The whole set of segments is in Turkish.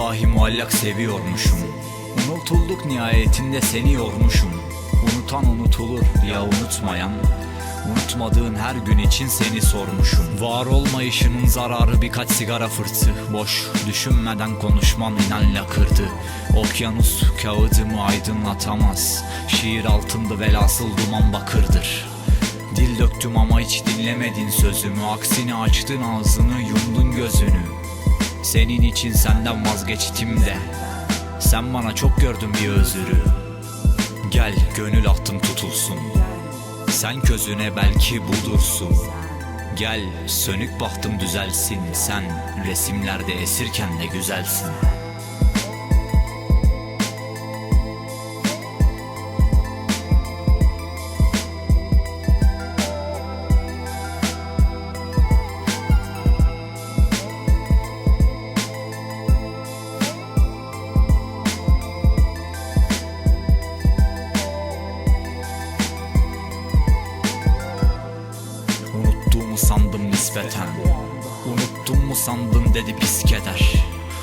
dahi muallak seviyormuşum. Unutulduk nihayetinde seni yormuşum. Unutan unutulur ya unutmayan. Unutmadığın her gün için seni sormuşum. Var olmayışının zararı birkaç sigara fırtı. Boş düşünmeden konuşman inanla kırdı Okyanus kağıdımı aydınlatamaz. Şiir altında velhasıl duman bakırdır. Dil döktüm ama hiç dinlemedin sözümü. Aksine açtın ağzını yumdun gözünü Senin için senden vazgeçtim de. Sen bana çok gördün bir özürü. Gel gönül attım tutulsun. Sen közüne belki bulursun. Gel sönük bahtım düzelsin. Sen resimlerde esirken de güzelsin Unuttuğumu sandım nispeten. Unuttum mu sandın dedi pis keder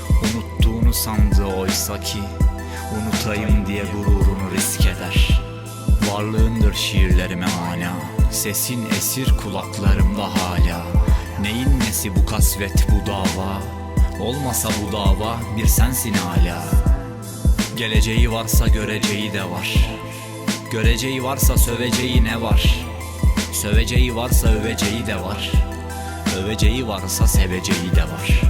Unuttuğunu sandı oysa ki. Unutayım diye gururunu risk eder. Varlığındır şiirlerime mana Sesin esir kulaklarımda hala Neyin nesi bu kasvet bu dava? Olmasa bu dava bir sensin hala Geleceği varsa göreceği de var. Göreceği varsa söveceği ne var Söveceği varsa öveceği de var. Öveceği varsa seveceği de var.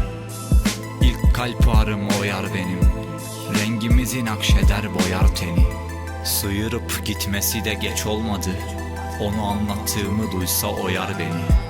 İlk kalp ağrım oyar benim. Rengimizi nakşeder boyar teni. Sıyırıp gitmesi de geç olmadı. Onu anlattığımı duysa oyar beni